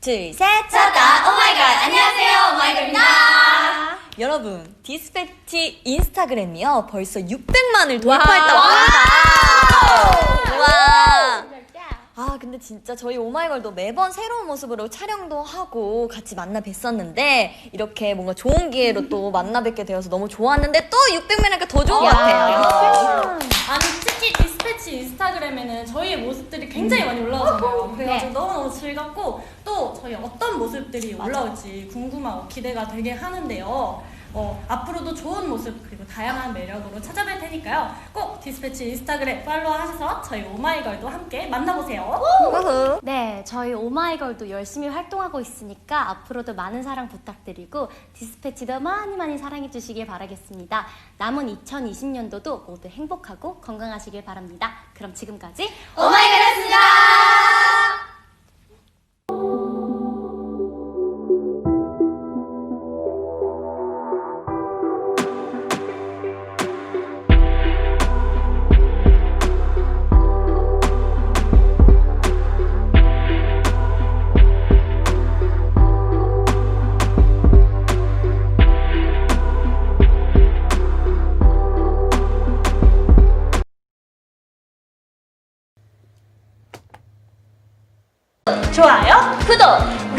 둘, 셋! 찾다 오마이걸 안녕하세요 오마이걸입니다 여러분, 디스패치 인스타그램이요. 벌써 600만을 돌파했다고 합니다. 와! 아, 근데 진짜 저희 오마이걸도 매번 새로운 모습으로 촬영도 하고 같이 만나 뵀었는데 이렇게 뭔가 좋은 기회로 또 만나 뵙게 되어서 너무 좋았는데 또 600만이니까 더 좋은 것 같아요. 아니 특히 디스패치 인스타그램에는 저희의 모습들이 굉장히 많이 올라오잖아요. 그래가지고 너무너무 즐겁고 또 저희 어떤 모습들이 올라올지 궁금하고 기대가 되게 하는데요. 어, 앞으로도 좋은 모습 그리고 다양한 매력으로 찾아뵐 테니까요. 꼭 디스패치 인스타그램 팔로우 하셔서 저희 오마이걸도 함께 만나보세요. 네, 저희 오마이걸도 열심히 활동하고 있으니까 앞으로도 많은 사랑 부탁드리고 디스패치도 많이 많이 사랑해 주시길 바라겠습니다. 남은 2020년도도 모두 행복하고 건강하시길 바랍니다. 그럼 지금까지 오마이걸이었습니다 좋아요, 구독